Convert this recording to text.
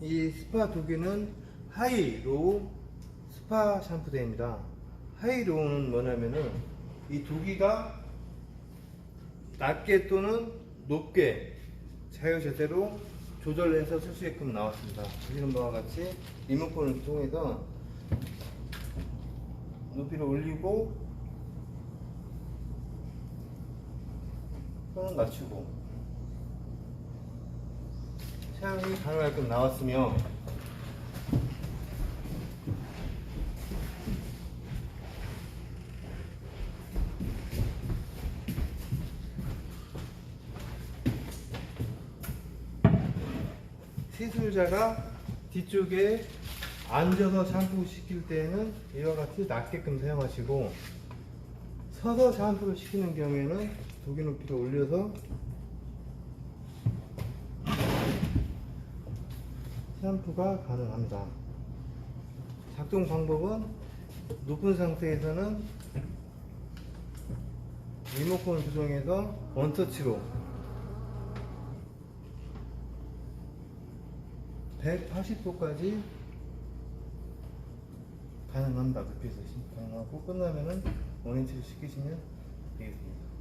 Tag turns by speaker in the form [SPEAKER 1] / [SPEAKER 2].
[SPEAKER 1] 이 스파 도기는 하이로우 스파 샴푸대입니다. 하이로우는 뭐냐면은 이 도기가 낮게 또는 높게 자유자재로 조절해서 쓸 수 있게끔 나왔습니다. 보시는 바와 같이 리모컨을 통해서 높이를 올리고 또는 낮추고 사용이 가능하게끔 나왔으며 시술자가 뒤쪽에 앉아서 샴푸 시킬 때에는 이와 같이 낮게끔 사용하시고 서서 샴푸를 시키는 경우에는 도기 높이를 올려서 샴푸가 가능합니다. 작동 방법은 높은 상태에서는 리모컨 조정해서 원터치로 180도까지 가능합니다. 높이에서 가능하고 끝나면은 원위치를 시키시면 되겠습니다.